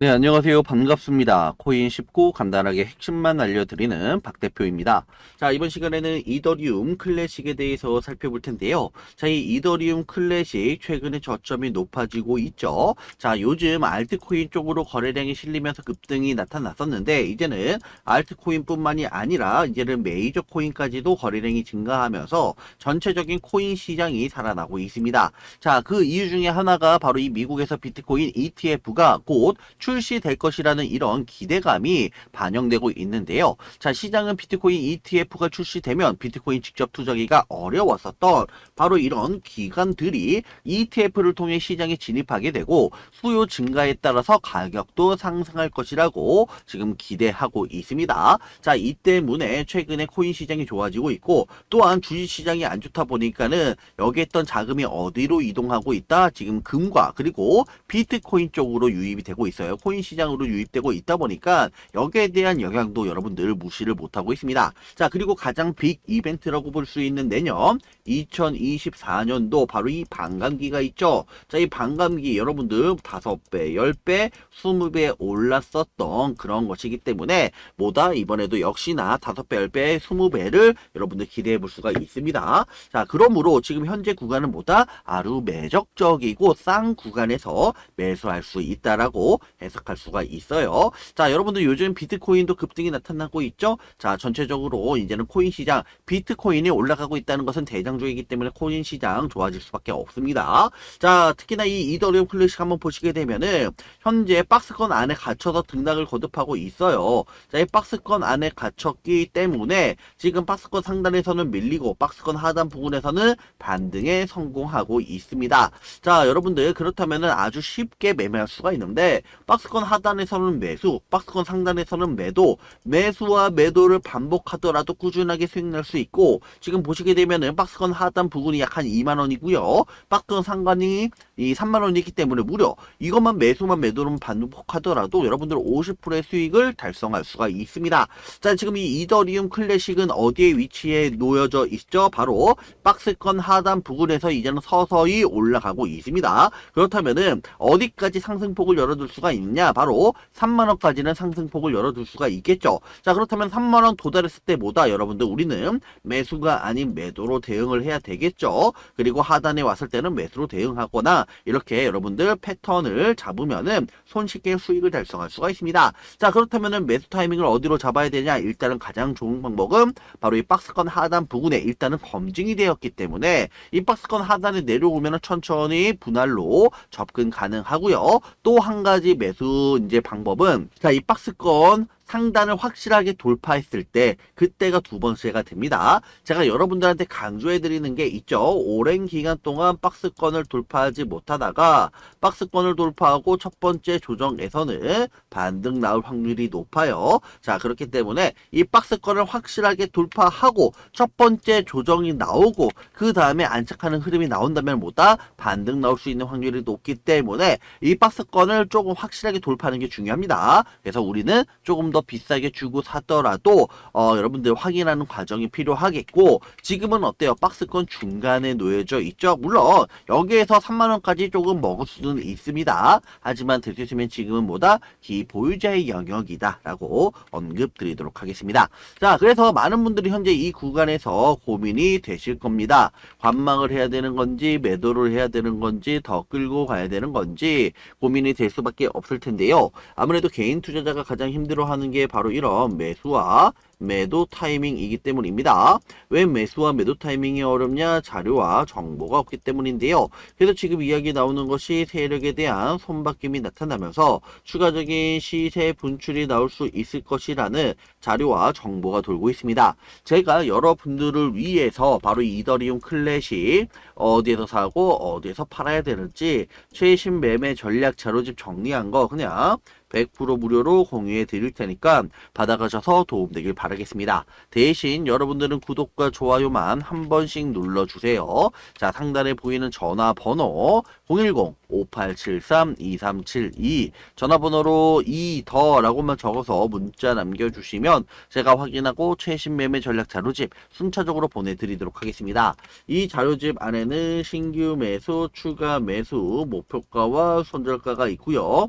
네, 안녕하세요. 반갑습니다. 코인 쉽고 간단하게 핵심만 알려드리는 박 대표입니다. 자, 이번 시간에는 이더리움 클래식에 대해서 살펴볼 텐데요. 자, 이 이더리움 클래식 최근에 저점이 높아지고 있죠. 자, 요즘 알트코인 쪽으로 거래량이 실리면서 급등이 나타났었는데 이제는 알트코인뿐만이 아니라 이제는 메이저 코인까지도 거래량이 증가하면서 전체적인 코인 시장이 살아나고 있습니다. 자, 그 이유 중에 하나가 바로 이 미국에서 비트코인 ETF가 곧 출시될 것이라는 이런 기대감이 반영되고 있는데요. 자, 시장은 비트코인 ETF가 출시되면 비트코인 직접 투자기가 어려웠었던 바로 이런 기관들이 ETF를 통해 시장에 진입하게 되고 수요 증가에 따라서 가격도 상승할 것이라고 지금 기대하고 있습니다. 자, 이 때문에 최근에 코인 시장이 좋아지고 있고 또한 주식 시장이 안 좋다 보니까는 여기에 있던 자금이 어디로 이동하고 있다? 지금 금과 그리고 비트코인 쪽으로 유입이 되고 있어요. 코인 시장으로 유입되고 있다 보니까 여기에 대한 영향도 여러분들 무시를 못하고 있습니다. 자, 그리고 가장 빅 이벤트라고 볼 수 있는 내년 2024년도 바로 이 반감기가 있죠. 자, 이 반감기 여러분들 5배, 10배, 20배 올랐었던 그런 것이기 때문에 뭐다 이번에도 역시나 5배, 10배, 20배를 여러분들 기대해 볼 수가 있습니다. 자, 그러므로 지금 현재 구간은 뭐다? 아주 매적적이고 싼 구간에서 매수할 수 있다라고 해 석할 수가 있어요. 자, 여러분들 요즘 비트코인도 급등이 나타나고 있죠? 자, 전체적으로 이제는 코인 시장, 비트코인이 올라가고 있다는 것은 대장주이기 때문에 코인 시장 좋아질 수밖에 없습니다. 자, 특히나 이 이더리움 클래식 한번 보시게 되면은 현재 박스권 안에 갇혀서 등락을 거듭하고 있어요. 자, 이 박스권 안에 갇혔기 때문에 지금 박스권 상단에서는 밀리고 박스권 하단 부분에서는 반등에 성공하고 있습니다. 자, 여러분들 그렇다면은 아주 쉽게 매매할 수가 있는데 박스 권 하단에서는 매수, 박스권 상단에서는 매도, 매수와 매도를 반복하더라도 꾸준하게 수익 낼 수 있고 지금 보시게 되면은 박스권 하단 부분이 약 한 2만 원이고요. 박스권 상단이 이 3만 원이기 때문에 무려 이것만 매수만 매도를 반복하더라도 여러분들 50%의 수익을 달성할 수가 있습니다. 자, 지금 이 이더리움 클래식은 어디에 위치해 놓여져 있죠? 바로 박스권 하단 부분에서 이제는 서서히 올라가고 있습니다. 그렇다면은 어디까지 상승폭을 열어둘 수가 있 느냐? 바로 3만원까지는 상승폭을 열어둘 수가 있겠죠. 자, 그렇다면 3만원 도달했을 때 뭐다? 여러분들 우리는 매수가 아닌 매도로 대응을 해야 되겠죠. 그리고 하단에 왔을 때는 매수로 대응하거나 이렇게 여러분들 패턴을 잡으면은 손쉽게 수익을 달성할 수가 있습니다. 자, 그렇다면은 매수 타이밍을 어디로 잡아야 되냐? 일단은 가장 좋은 방법은 바로 이 박스권 하단 부분에 일단은 검증이 되었기 때문에 이 박스권 하단에 내려오면은 천천히 분할로 접근 가능하고요. 또 한 가지 매수 이제 방법은 자, 이 박스권 상단을 확실하게 돌파했을 때 그때가 두 번째가 됩니다. 제가 여러분들한테 강조해 드리는 게 있죠. 오랜 기간 동안 박스권을 돌파하지 못하다가 박스권을 돌파하고 첫 번째 조정에서는 반등 나올 확률이 높아요. 자, 그렇기 때문에 이 박스권을 확실하게 돌파하고 첫 번째 조정이 나오고 그 다음에 안착하는 흐름이 나온다면 뭐다? 반등 나올 수 있는 확률이 높기 때문에 이 박스권을 조금 확실하게 돌파하는 게 중요합니다. 그래서 우리는 조금 더 비싸게 주고 사더라도 어, 여러분들 확인하는 과정이 필요하겠고 지금은 어때요? 박스권 중간에 놓여져 있죠. 물론 여기에서 3만 원까지 조금 먹을 수는 있습니다. 하지만 될 수 있으면 지금은 뭐다? 기보유자의 영역이다 라고 언급 드리도록 하겠습니다. 자, 그래서 많은 분들이 현재 이 구간에서 고민이 되실 겁니다. 관망을 해야 되는 건지 매도를 해야 되는 건지 더 끌고 가야 되는 건지 고민이 될 수밖에 없을 텐데요. 아무래도 개인 투자자가 가장 힘들어하는 게 바로 이런 매수와 매도 타이밍이기 때문입니다. 왜 매수와 매도 타이밍이 어렵냐? 자료와 정보가 없기 때문인데요. 그래서 지금 이야기 나오는 것이 세력에 대한 손바뀜이 나타나면서 추가적인 시세 분출이 나올 수 있을 것이라는 자료와 정보가 돌고 있습니다. 제가 여러분들을 위해서 바로 이더리움 클래식 어디에서 사고 어디에서 팔아야 되는지 최신 매매 전략 자료집 정리한 거 그냥 100% 무료로 공유해 드릴 테니까 받아가셔서 도움되길 바 라겠습니다. 대신 여러분들은 구독과 좋아요만 한 번씩 눌러주세요. 자, 상단에 보이는 전화번호 010-5873-2372 전화번호로 이더라고만 적어서 문자 남겨주시면 제가 확인하고 최신 매매 전략 자료집 순차적으로 보내드리도록 하겠습니다. 이 자료집 안에는 신규 매수, 추가 매수, 목표가와 손절가가 있고요.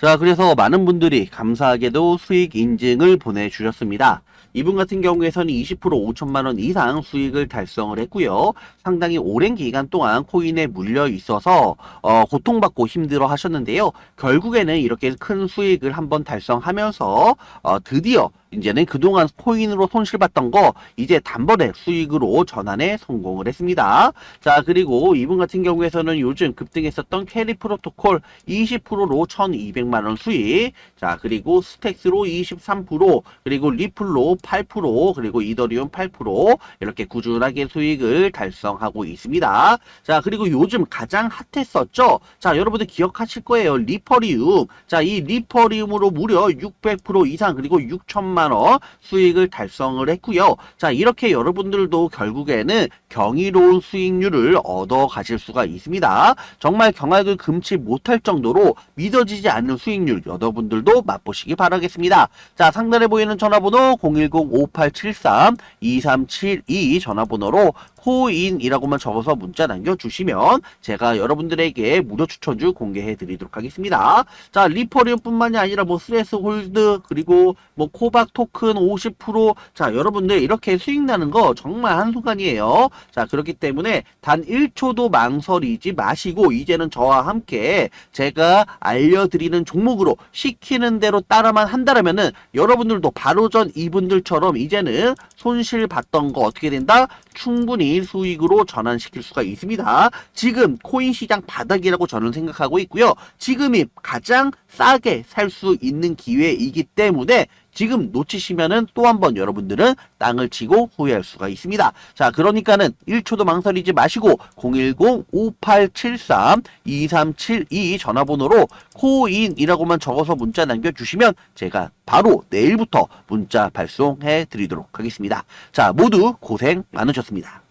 자, 그래서 많은 분들이 감사하게도 수익 인증을 보내주셨습니다. 이분 같은 경우에서는 20% 5천만 원 이상 수익을 달성을 했고요. 상당히 오랜 기간 동안 코인에 물려 있어서 어, 고통받고 힘들어 하셨는데요. 결국에는 이렇게 큰 수익을 한번 달성하면서 어, 드디어 이제는 그동안 코인으로 손실봤던 거 이제 단번에 수익으로 전환에 성공을 했습니다. 자 그리고 이분 같은 경우에서는 요즘 급등했었던 캐리 프로토콜 20%로 1200 만원 수익 자 그리고 스택스로 23% 그리고 리플로 8% 그리고 이더리움 8% 이렇게 꾸준하게 수익을 달성하고 있습니다. 자 그리고 요즘 가장 핫했었죠. 자 여러분들 기억하실 거예요. 리퍼리움 자 이 리퍼리움으로 무려 600% 이상 그리고 6천만 원 수익을 달성을 했고요. 자 이렇게 여러분들도 결국에는 경이로운 수익률을 얻어 가실 수가 있습니다. 정말 경악을 금치 못할 정도로 믿어지지 않는 수익률 여러분들도 맛보시기 바라겠습니다. 자 상단에 보이는 전화번호 010-5873-2372 전화번호로 코인이라고만 적어서 문자 남겨주시면 제가 여러분들에게 무료 추천주 공개해 드리도록 하겠습니다. 자, 리퍼리움 뿐만이 아니라 뭐 스레스 홀드 그리고 뭐 코박 토큰 50% 자, 여러분들 이렇게 수익 나는 거 정말 한순간이에요. 자, 그렇기 때문에 단 1초도 망설이지 마시고 이제는 저와 함께 제가 알려드리는 종목으로 시키는 대로 따라만 한다면은 여러분들도 바로 전 이분들처럼 이제는 손실 봤던 거 어떻게 된다? 충분히 수익으로 전환시킬 수가 있습니다. 지금 코인 시장 바닥이라고 저는 생각하고 있고요. 지금이 가장 싸게 살 수 있는 기회이기 때문에 지금 놓치시면은 또 한 번 여러분들은 땅을 치고 후회할 수가 있습니다. 자, 그러니까는 1초도 망설이지 마시고 010-5873-2372 전화번호로 코인이라고만 적어서 문자 남겨주시면 제가 바로 내일부터 문자 발송해 드리도록 하겠습니다. 자, 모두 고생 많으셨습니다.